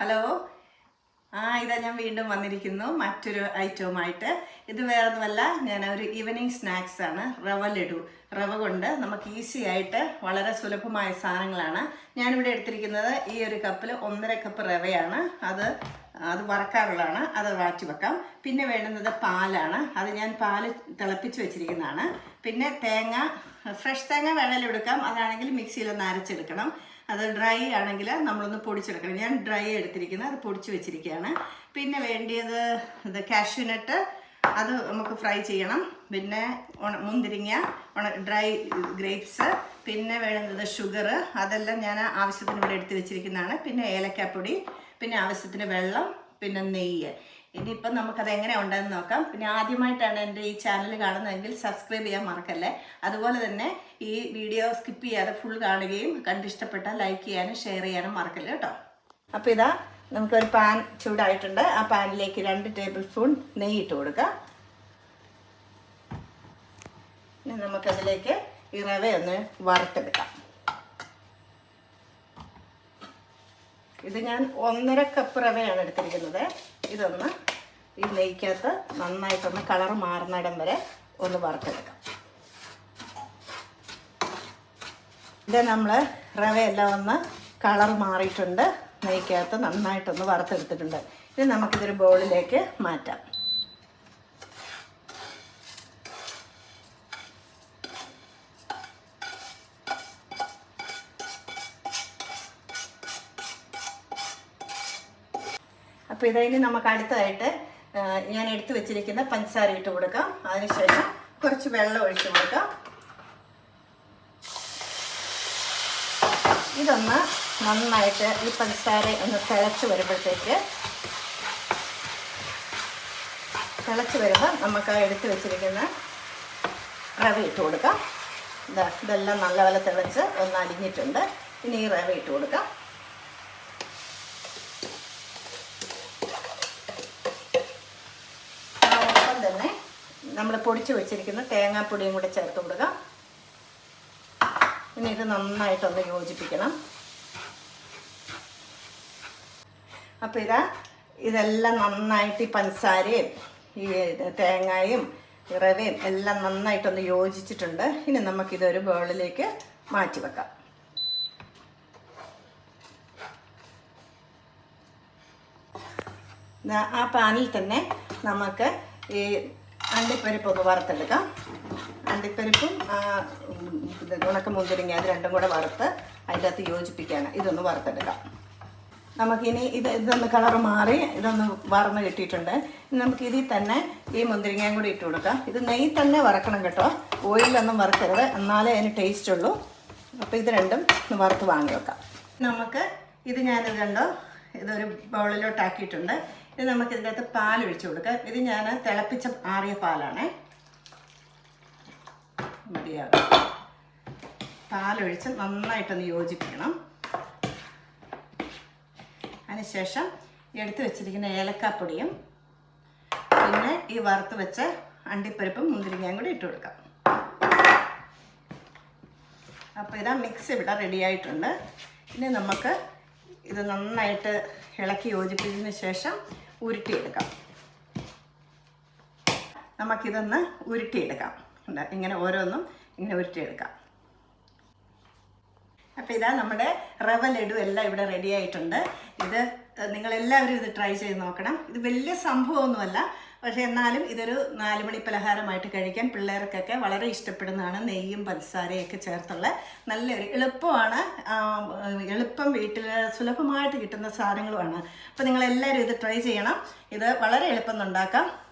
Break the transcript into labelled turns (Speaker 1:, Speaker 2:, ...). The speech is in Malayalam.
Speaker 1: ഹലോ ആ ഇതാ ഞാൻ വീണ്ടും വന്നിരിക്കുന്നു. മറ്റൊരു ഐറ്റവുമായിട്ട്. ഇത് വേറൊന്നുമല്ല ഞാൻ ഒരു ഈവനിങ് സ്നാക്സ് ആണ്. റവ ലഡു. റവ കൊണ്ട് നമുക്ക് ഈസി ആയിട്ട് വളരെ സുലഭമായ സാധനങ്ങളാണ്. ഞാനിവിടെ എടുത്തിരിക്കുന്നത് ഈ ഒരു കപ്പിൽ ഒന്നര കപ്പ് റവയാണ്. അത് അത് വറക്കാറുള്ളതാണ്. അത് വാറ്റി വെക്കാം. പിന്നെ വേണ്ടുന്നത് പാലാണ്. അത് ഞാൻ പാൽ തിളപ്പിച്ച് വെച്ചിരിക്കുന്നതാണ്. പിന്നെ തേങ്ങ ഫ്രഷ് തേങ്ങ വേണേലും എടുക്കാം. അതാണെങ്കിൽ മിക്സിയിലൊന്ന് അരച്ചെടുക്കണം. അത് ഡ്രൈ ആണെങ്കിൽ നമ്മളൊന്ന് പൊടിച്ചെടുക്കണം. ഞാൻ ഡ്രൈ എടുത്തിരിക്കുന്നത് അത് പൊടിച്ച് വെച്ചിരിക്കുകയാണ്. പിന്നെ വേണ്ടിയത് ഇത് കാഷ്യൂനട്ട് അത് നമുക്ക് ഫ്രൈ ചെയ്യണം. പിന്നെ ഉണ മുന്തിരിങ്ങ ഉണ ഡ്രൈ ഗ്രേപ്സ് പിന്നെ വേണ്ടത് ഷുഗർ അതെല്ലാം ഞാൻ ആവശ്യത്തിന് ഇവിടെ എടുത്ത് വെച്ചിരിക്കുന്നതാണ്. പിന്നെ ഏലക്കാപ്പൊടി പിന്നെ ആവശ്യത്തിന് വെള്ളം പിന്നെ നെയ്യ്. ഇനിയിപ്പം നമുക്കത് എങ്ങനെ ഉണ്ടെന്ന് നോക്കാം. പിന്നെ ആദ്യമായിട്ടാണ് എന്റെ ഈ ചാനൽ കാണുന്നതെങ്കിൽ സബ്സ്ക്രൈബ് ചെയ്യാൻ മറക്കല്ലേ. അതുപോലെ തന്നെ ഈ വീഡിയോ സ്കിപ്പ് ചെയ്യാതെ ഫുൾ കാണുകയും കണ്ടിഷ്ടപ്പെട്ടാൽ ലൈക്ക് ചെയ്യാനും ഷെയർ ചെയ്യാനും മറക്കല്ലേ കേട്ടോ. അപ്പോൾ ഇതാ നമുക്കൊരു പാൻ ചൂടായിട്ടുണ്ട്. ആ പാനിലേക്ക് രണ്ട് ടേബിൾ സ്പൂൺ നെയ്യ് ഇട്ട് കൊടുക്കാം. ഇനി നമുക്കതിലേക്ക് ഈ ഒന്ന് വറുത്തെടുക്കാം. ഇത് ഞാൻ ഒന്നര കപ്പ് റവയാണ് എടുത്തിരിക്കുന്നത്. ഇതൊന്ന് ഈ നെയ്ക്കകത്ത് നന്നായിട്ടൊന്ന് കളർ മാറുന്നിടം വരെ ഒന്ന് വറുത്തെടുക്കാം. ഇത് നമ്മൾ റവയെല്ലാം ഒന്ന് കളർ മാറിയിട്ടുണ്ട്. നെയ്ക്കകത്ത് നന്നായിട്ടൊന്ന് വറുത്തെടുത്തിട്ടുണ്ട്. ഇത് നമുക്കിതൊരു ബോളിലേക്ക് മാറ്റാം. അപ്പോൾ ഇതിന് നമുക്ക് അടുത്തതായിട്ട് ഞാൻ എടുത്തു വെച്ചിരിക്കുന്ന പഞ്ചസാര ഇട്ട് കൊടുക്കാം. അതിനുശേഷം കുറച്ച് വെള്ളം ഒഴിച്ച് കൊടുക്കാം. ഇതൊന്ന് നന്നായിട്ട് ഈ പഞ്ചസാര ഒന്ന് തിളച്ച് വരുമ്പോഴത്തേക്ക് തിളച്ച് വരുമ്പോൾ നമുക്ക് ആ എടുത്ത് വെച്ചിരിക്കുന്ന റവ ഇട്ട് കൊടുക്കാം. ഇതാ ഇതെല്ലാം നല്ലപോലെ തിളച്ച് ഒന്ന് അലിഞ്ഞിട്ടുണ്ട് ഇനി ഈ റവ ഇട്ട് കൊടുക്കാം അതോടൊപ്പം തന്നെ നമ്മൾ പൊടിച്ച് വെച്ചിരിക്കുന്ന തേങ്ങാപ്പൊടിയും കൂടെ ചേർത്ത് കൊടുക്കാം. ഇനി ഇത് നന്നായിട്ടൊന്ന് യോജിപ്പിക്കണം. അപ്പോൾ ഇതാ ഇതെല്ലാം നന്നായിട്ട് ഈ പഞ്ചസാരയും ഈ തേങ്ങയും ഇറവയും എല്ലാം നന്നായിട്ടൊന്ന് യോജിച്ചിട്ടുണ്ട്. ഇനി നമുക്കിതൊരു ബേളിലേക്ക് മാറ്റി വെക്കാം. ആ പാനിൽ തന്നെ നമുക്ക് ഈ അണ്ടിപ്പരിപ്പ് ഒന്ന് വറുത്തെടുക്കാം. അണ്ടിപ്പരിപ്പും ആ, ഉം, ഇത് ഉണക്ക മുന്തിരിങ്ങ അത് രണ്ടും കൂടെ വറുത്ത് അതിന്റെ അകത്ത് യോജിപ്പിക്കുകയാണ്. ഇതൊന്ന് വറുത്തെടുക്കാം. നമുക്കിനി ഇത് ഇതൊന്ന് കളർ മാറി ഇതൊന്ന് വറന്ന് കിട്ടിയിട്ടുണ്ട്. നമുക്ക് ഇതിൽ തന്നെ ഈ മുന്തിരിങ്ങയും കൂടി ഇട്ട് കൊടുക്കാം. ഇത് നെയ്യ് തന്നെ വറക്കണം കേട്ടോ. ഓയിലൊന്നും വറുക്കരുത്. എന്നാലേ അതിന് ടേസ്റ്റ് ഉള്ളൂ. അപ്പോൾ ഇത് രണ്ടും ഒന്ന് വറുത്ത് വാങ്ങി വെക്കാം. നമുക്ക് ഇത് ഞാനിത് കണ്ടോ ഇതൊരു ബൗളിലോട്ടാക്കിയിട്ടുണ്ട്. ഇത് നമുക്ക് ഇതിനകത്ത് പാൽ ഒഴിച്ചു കൊടുക്കാം. ഇത് ഞാൻ തിളപ്പിച്ച ആറിയ പാലാണേ. മതിയാകും പാലൊഴിച്ച് നന്നായിട്ടൊന്ന് യോജിപ്പിക്കണം. അതിനുശേഷം എടുത്തു വെച്ചിരിക്കുന്ന ഏലക്കാപ്പൊടിയും പിന്നെ ഈ വറുത്ത് വെച്ച അണ്ടിപ്പരിപ്പും മുന്തിരിങ്ങയും കൂടി ഇട്ട് കൊടുക്കാം. അപ്പോൾ ഇതാ മിക്സ് ഇവിടെ റെഡിയായിട്ടുണ്ട്. ഇനി നമുക്ക് ഇത് നന്നായിട്ട് ഇളക്കി യോജിപ്പിച്ചതിന് ശേഷം ഉരുട്ടിയെടുക്കാം. നമുക്കിതൊന്ന് ഉരുട്ടിയെടുക്കാം. ഇങ്ങനെ ഓരോന്നും ഇങ്ങനെ ഉരുട്ടിയെടുക്കാം. അപ്പോൾ ഇതാ നമ്മുടെ റവ ലഡു എല്ലാം ഇവിടെ റെഡി ആയിട്ടുണ്ട്. ഇത് നിങ്ങളെല്ലാവരും ഇത് ട്രൈ ചെയ്ത് നോക്കണം. ഇത് വലിയ സംഭവമൊന്നുമല്ല. പക്ഷേ എന്നാലും ഇതൊരു നാലുമണി പലഹാരമായിട്ട് കഴിക്കാൻ പിള്ളേർക്കൊക്കെ വളരെ ഇഷ്ടപ്പെടുന്നതാണ് നെയ്യും പഞ്ചസാരയൊക്കെ ചേർത്തുള്ള നല്ലൊരു എളുപ്പമാണ് എളുപ്പം വീട്ടിൽ സുലഭമായിട്ട് കിട്ടുന്ന സാധനങ്ങളുമാണ്. അപ്പോൾ നിങ്ങളെല്ലാവരും ഇത് ട്രൈ ചെയ്യണം. ഇത് വളരെ എളുപ്പം ഉണ്ടാക്കാം.